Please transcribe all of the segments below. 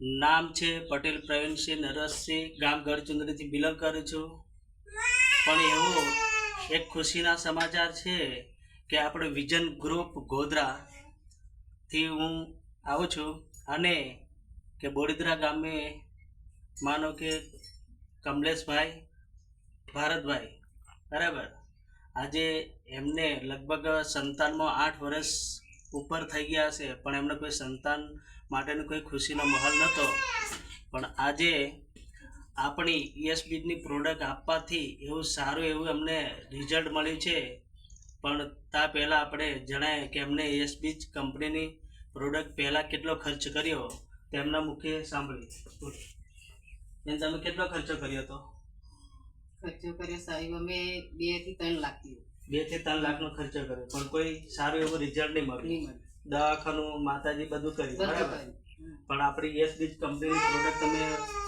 નામ છે પટેલ પ્રવીણસિંહ નરસસિંહ ગામ ગઢચુંદરીથી બિલોંગ કરું છું. પણ એવો એક ખુશીના સમાચાર છે કે આપણે વિઝન ગ્રુપ ગોધરાથી હું આવું છું અને કે બોડીદરા ગામે માનો કે કમલેશભાઈ ભારતભાઈ, બરાબર? આજે એમને લગભગ સંતાનમાં આઠ વર્ષ ઉપર થઈ ગયા હશે, પણ એમને કોઈ સંતાન માટેનો કોઈ ખુશીનો માહોલ નહોતો. પણ આજે આપણી ઈએસબીની પ્રોડક્ટ આપવાથી એવું સારું એવું એમને રિઝલ્ટ મળ્યું છે. પણ તા પહેલાં આપણે જણાય કે અમને ઈએસબી કંપનીની પ્રોડક્ટ પહેલાં કેટલો ખર્ચ કર્યો? તેમના મુખે સાંભળી એને તમે કેટલો ખર્ચો કર્યો હતો? ખર્ચો કર્યો સાહેબ, અમે બેથી ત્રણ લાખ થયું બેથી ત્રણ લાખનો ખર્ચો કર્યો પણ કોઈ સારું એવું રિઝલ્ટ નહીં મળ્યું દવાખાનું માતાજી બધું કર્યું બરાબર? પણ આપણી યશબીજ કંપનીની પ્રોડક્ટ તમે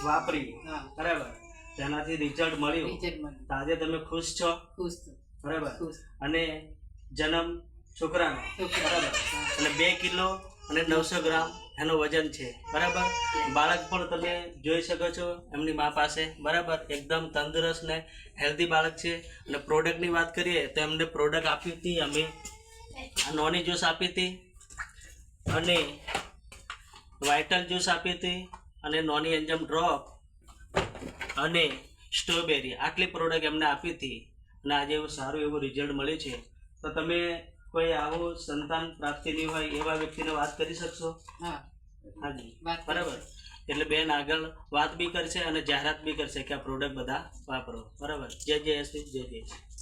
વાપરી. બરાબર? તેનાથી રિઝલ્ટ મળ્યું. તો આજે તમે ખુશ છો? ખુશ બરાબર? અને જન્મ છોકરાનો. છોકરા. બરાબર? અને બે કિલો અને નવસો ગ્રામ એનું વજન છે. બરાબર? બાળક પણ તમે જોઈ શકો છો એમની મા પાસે. બરાબર? એકદમ તંદુરસ્ત ને હેલ્ધી બાળક છે. અને પ્રોડક્ટની વાત કરીએ તો એમને પ્રોડક્ટ આપી હતી અમે. નોની જ્યુસ આપી હતી. અને વાઇટલ જ્યુસ આપી હતી. અને નોની એન્જમ ડ્રોપ અને સ્ટ્રોબેરી આટલી પ્રોડક્ટ એમને આપી હતી. અને આજે એવું સારું એવું રિઝલ્ટ મળ્યું છે. તો તમે કોઈ આવું સંતાન પ્રાપ્તિ નહીં હોય એવા વ્યક્તિને વાત કરી શકશો? હા. હાજી. બરાબર. એટલે બેન આગળ વાત બી કરશે અને જાહેરાત બી કરશે કે આ પ્રોડક્ટ બધા વાપરો. બરાબર. જય જય શ્રી જય જય શ્રી.